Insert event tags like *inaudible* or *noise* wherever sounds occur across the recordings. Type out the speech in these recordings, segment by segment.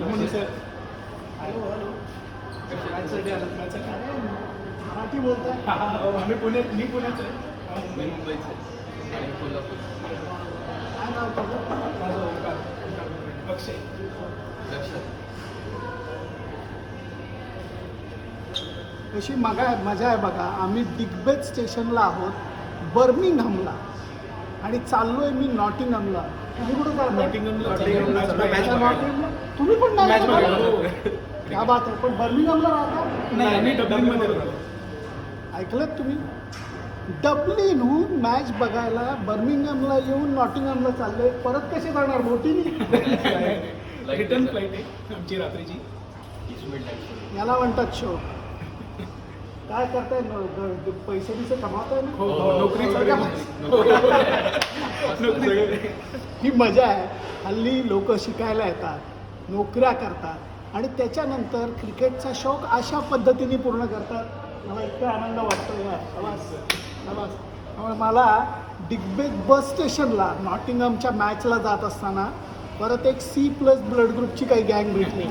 Hello sir. Hello hello. Marathi बोलताय. आम्ही पुण्यात मी पुण्याचं आहे. मी मुंबईचे आणि कोल्हापूर. काय नाव तुझं? माझं ओंकार. ओंकार कुलकर्णी. अक्षय. लक्षात अशी मगा मजा आहे बघा. आम्ही दिग्बेज स्टेशनला आहोत बर्मिंगहमला. आणि चाललोय मी नॉटिंगहमला. तुम्ही कुठं चाललाय? नॉटिंगहमला. नॉटिंगहमला? तुम्ही पण नाही Match बघायला? बात आहे पण बर्मिंगहमला राहता? नाही आम्ही डब्लिंगमध्ये होतो ऐकलं तुम्ही? डब्लिनहून मॅच बघायला बर्मिंगहमला येऊन नॉटिंगहमला चालले परत कसे जाणार बोटीनी रिटर्न फ्लाईट आहे आमची रात्रीची. याला म्हणतात शो काय करताय? न- ग- ग- पैसे बिसे कमावताय ना? हो, हो, नोकरी चालू आहे. *laughs* नोकरी. ही मजा आहे. हल्ली लोक शिकायला येतात. नोकऱ्या करतात आणि त्याच्यानंतर क्रिकेटचा शौक अशा पद्धतीने पूर्ण करतात. मला इतका आनंद वाटतो शबास त्यामुळे मला डिग्बेज बस स्टेशनला नॉटिंगमच्या मॅचला जात असताना परत एक सी प्लस ब्लड ग्रुपची काही गँग भेटली.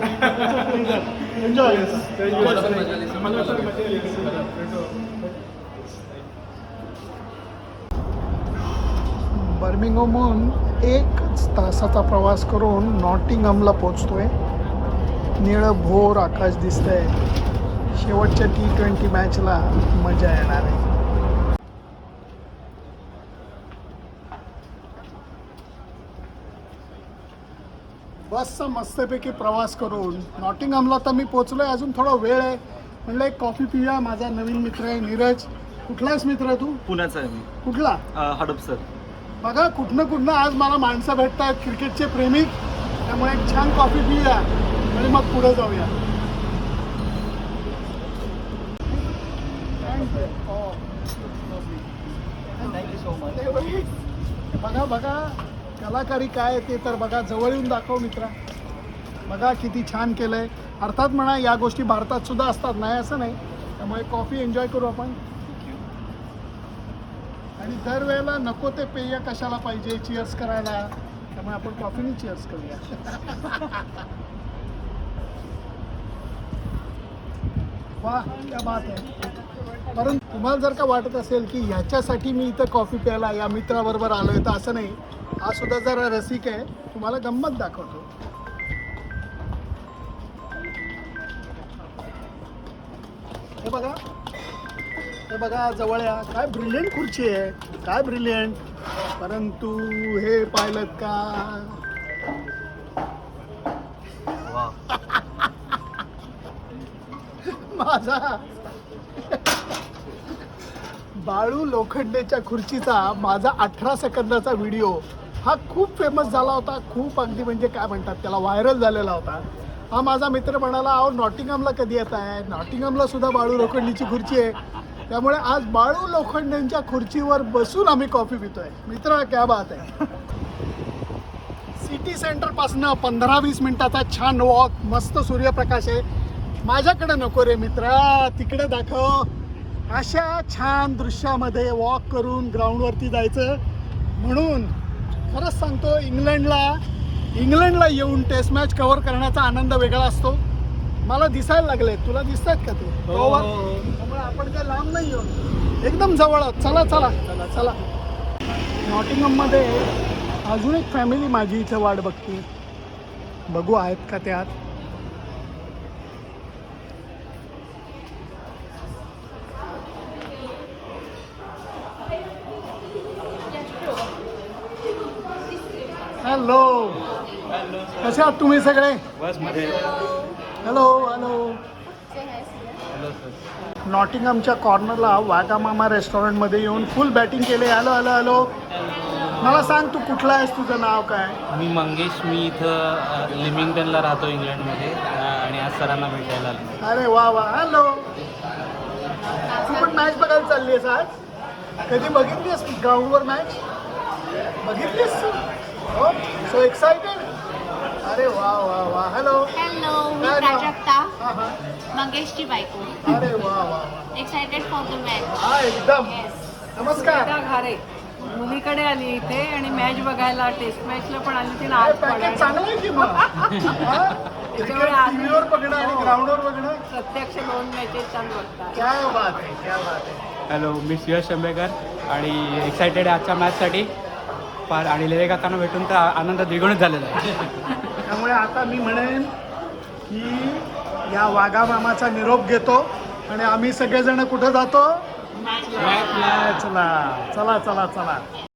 एन्जॉय आम्हाला पण एकच तासाचा प्रवास करून नॉटिंगहमला पोचतोय निळं भोर आकाश दिसतंय. शेवटच्या टी ट्वेंटी मॅचला मजा येणार आहे. बसचा मस्तपैकी प्रवास करून नॉटिंगहमला तर मी पोचलोय अजून थोडा वेळ आहे. म्हणलं एक कॉफी पिऊया माझा नवीन मित्र आहे नीरज. कुठलाच मित्र आहे तू? पुण्याचा आहे मी. कुठला? अ, हडप सर बघा कुठनं कुठनं आज मला माणसं भेटतात क्रिकेटचे प्रेमिक. त्यामुळे एक छान कॉफी पिऊया आणि मग पुढे जाऊया. बघा बघा कलाकारी काय आहे ते तर बघा जवळ येऊन दाखव मित्रा. बघा किती छान केलंय. अर्थात म्हणा या गोष्टी भारतात सुद्धा असतात नाही असं नाही. त्यामुळे कॉफी एन्जॉय करू आपण. आणि दरवेळेला नको ते पेय कशाला पाहिजे? चिअर्स करायला. त्यामुळे आपण कॉफीने चिअर्स करूया. *laughs* वा क्या बात आहे. परंतु तुम्हाला जर का वाटत असेल की ह्याच्यासाठी मी इथं कॉफी प्यायला या मित्राबरोबर आलो आहे तर असं नाही. हा सुद्धा जरा रसिक आहे. तुम्हाला गंमत दाखवतो. हे बघा. हे बघा जवळ या. काय ब्रिलियंट खुर्ची आहे. काय ब्रिलियंट परंतु हे पाहिलं का? *laughs* माझा. बाळू लोखंडेच्या खुर्चीचा माझा अठरा सेकंदाचा व्हिडिओ हा खूप फेमस झाला होता. खूप अगदी म्हणजे काय म्हणतात त्याला व्हायरल झालेला होता. हा माझा मित्र म्हणाला अहो नॉटिंगमला कधी येत आहे नॉटिंगमला सुद्धा बाळू लोखंडीची खुर्ची आहे. त्यामुळे आज बाळू लोखंडेंच्या खुर्चीवर बसून आम्ही कॉफी पितोय. मित्र क्या बात आहे. सिटी सेंटरपासनं पंधरा वीस मिनिटाचा छान वॉक मस्त सूर्यप्रकाश आहे. माझ्याकडे नको रे मित्रा तिकडे दाखव. अशा छान दृश्यामध्ये वॉक करून ग्राउंडवरती जायचं. म्हणून खरंच सांगतो इंग्लंडला इंग्लंडला येऊन टेस्ट मॅच कव्हर करण्याचा आनंद वेगळा असतो. मला दिसायला लागले तुला दिसतात का ते? कव्हर त्यामुळे आपण एकदम जवळ. चला चला. चला चला. नॉटिंगममध्ये अजून एक फॅमिली माझी इथे वाट बघते. बघू आहेत का त्यात? हॅलो कसे आहात तुम्ही सगळे? हॅलो हॅलो नॉटिंगमच्या कॉर्नरला वागा मामा रेस्टॉरंटमध्ये येऊन फुल बॅटिंग केले. Hello hello hello. मला सांग तू कुठला आहेस? तुझं नाव काय? मी मंगेश. मी इथं लिमिंग्टनला राहतो इंग्लंडमध्ये. आणि आज सरांना भेटायला आलो. अरे वा वा. हॅलो. तू पण मॅच बघायला चालली आहेस आज? कधी बघितलीस ग्राउंडवर मॅच बघितलीस हो. सो एक्साइटेड अरे वा वा वा. हॅलो हॅलो मी काय नाव? प्राजक्ता. हा हा. मंगेशची बायको. अरे वा वा वा. एक्सायटेड फॉर द मॅच हा एकदम. येस नमस्कार. घारे. मुलीकडे आली इथे आणि मॅच बघायला टेस्ट मॅचला पण आली तिने आज पॅकेज. चांगलं आहे की मग? *laughs* त्याच्यामुळे आज- टीव्हीवर बघणं आणि ग्राउंडवर बघणं? प्रत्यक्ष दोन मॅचेस छान बघतात क्या बात आहे क्या बात आहे. हॅलो मी यश शंभेकर आणि एक्सायटेड आहे आजच्या मॅचसाठी फार आणि लेरे काकांना भेटून तर आनंद द्विगुणित झालेला आहे. *laughs* त्यामुळे आता मी म्हणेन की या वाघा मामाचा निरोप घेतो आणि आम्ही सगळेजण कुठं जातो? चला चला चला चला.